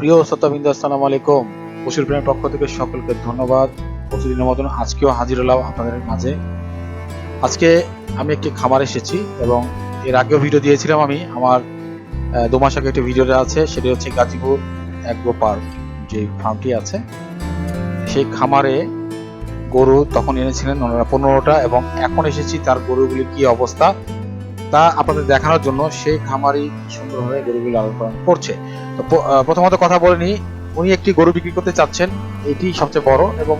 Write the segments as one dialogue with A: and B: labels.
A: প্রিয় শ্রোতাবৃন্দ, আসসালামু আলাইকুম। পশুর প্রেমের পক্ষ থেকে সকলকে ধন্যবাদ। প্রতিদিনের মতন আজকেও হাজির হলাম আপনাদের মাঝে। আজকে আমি একটি খামার এসেছি এবং এর আগেও ভিডিও দিয়েছিলাম আমি। আমার দু মাস আগে একটি ভিডিও আছে, সেটি হচ্ছে গাজীপুর অ্যাগ্রো পার্ক, যে ফার্মটি আছে। সেই খামারে গরু তখন এনেছিলেন ওনারা পনেরোটা এবং এখন এসেছি তার গরুগুলি কি অবস্থা তা আপনাদের দেখানোর জন্য সেই খামারি সুন্দরভাবে গরুগুলি লালন পালন করছে। তো প্রথমত কথা বলে নিই, উনি একটি গরু বিক্রি করতে চাচ্ছেন, এটি সবচেয়ে বড় এবং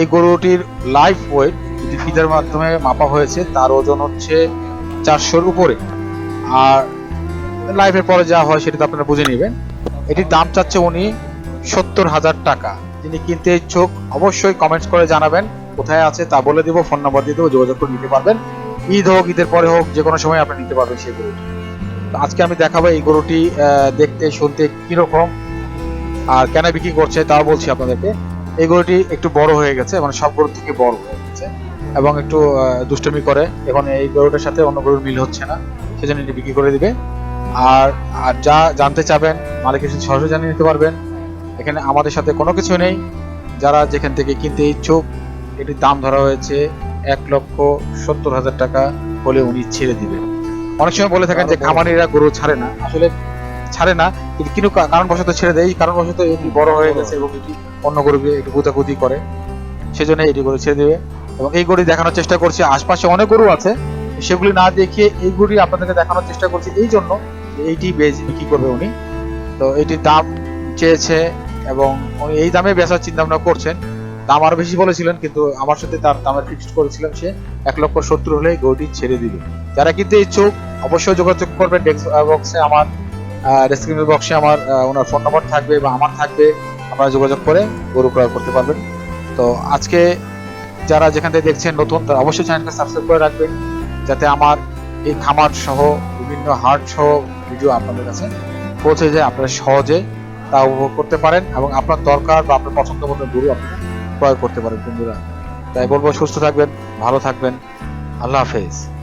A: এই গরুটির লাইফ ওয়েট যেটি ফিদার মাধ্যমে মাপা হয়েছে, তার ওজন হচ্ছে চারশোর উপরে। আর লাইফের পরে যা হয় সেটা তো আপনারা বুঝে নেবেন। এটির দাম চাচ্ছে উনি সত্তর হাজার টাকা। যিনি কিনতে ইচ্ছুক, অবশ্যই কমেন্টস করে জানাবেন, কোথায় আছে তা বলে দিব ফোন নাম্বার দিয়ে দেবো, যোগাযোগ করে নিতে পারবেন। ঈদ হোক, ঈদের পরে হোক, যে কোনো সময় আপনি নিতে পারবেন সেই গরুটি। আজকে আমি দেখাবো এই গরুটি দেখতে, শুনতে কীরকম আর কেন বিক্রি করছে তাও বলছি আপনাদেরকে। এই গরুটি একটু বড় হয়ে গেছে মানে সব গরুর থেকে বড় হয়ে গেছে এবং একটু দুষ্টুমি করে। এখন এই গরুটার সাথে অন্য গরুর মিল হচ্ছে না, সেজন্য এটি বিক্রি করে দিবে। আর আর যা জানতে চাবেন মালিকের সাথে সরাসরি জানিয়ে নিতে পারবেন। এখানে আমাদের সাথে কোনো কিছু নেই। যারা যেখান থেকে কিনতে ইচ্ছুক, এটির দাম ধরা হয়েছে এক লক্ষ সত্তর হাজার টাকা হলে উনি ছেড়ে দিবেন অনেক সময় বলে থাকেন যে খামারিরা গরু ছাড়ে না। আসলে ছাড়ে না কিন্তু কিন্তু কারণবশত ছেড়ে দেয়। এই কারণবশত এটি বড় হয়ে গেছে এবং এটি অন্য গরুকে একটু গুতাগুতি করে। সেজন্য এটি গরু ছেড়ে দেবে। এবং এই গরু দেখানোর চেষ্টা করছি। আশপাশে অনেক গরু আছে। সেগুলি না দেখিয়ে এই গরু আপনাদেরকে দেখানোর চেষ্টা করছি। এই জন্য যে এইটি বিক্রি করবে উনি। তো এটির দাম চেয়েছে এবং উনি এই দামে বেচার চিন্তা ভাবনা করছেন। দাম আরও বেশি বলেছিলেন, কিন্তু আমার সাথে তার দামের ফিক্সড করেছিলেন সে এক লক্ষ সত্তর হলে গরুটি ছেড়ে দিবে যারা কিনতে ইচ্ছুক, অবশ্যই যোগাযোগ করবেন বক্সে আমার ডেসক্রিপশন বক্সে আমার ওনার ফোন নম্বর থাকবে বা আমার থাকবে। আপনারা যোগাযোগ করে গরু ক্রয় করতে পারবেন। তো আজকে যারা যেখান থেকে দেখছেন নতুন, তারা অবশ্যই চ্যানেলকে সাবস্ক্রাইব করে রাখবেন, যাতে আমার এই খামার সহ বিভিন্ন হার্ট সহ ভিডিও আপনাদের কাছে পৌঁছে যায়। আপনারা সহজে তা উপভোগ করতে পারেন এবং আপনার দরকার বা আপনার পছন্দ মতো গরু আপনারা ক্রয় করতে পারেন বন্ধুরা। তাই বলব সুস্থ থাকবেন ভালো থাকবেন। আল্লাহ হাফেজ।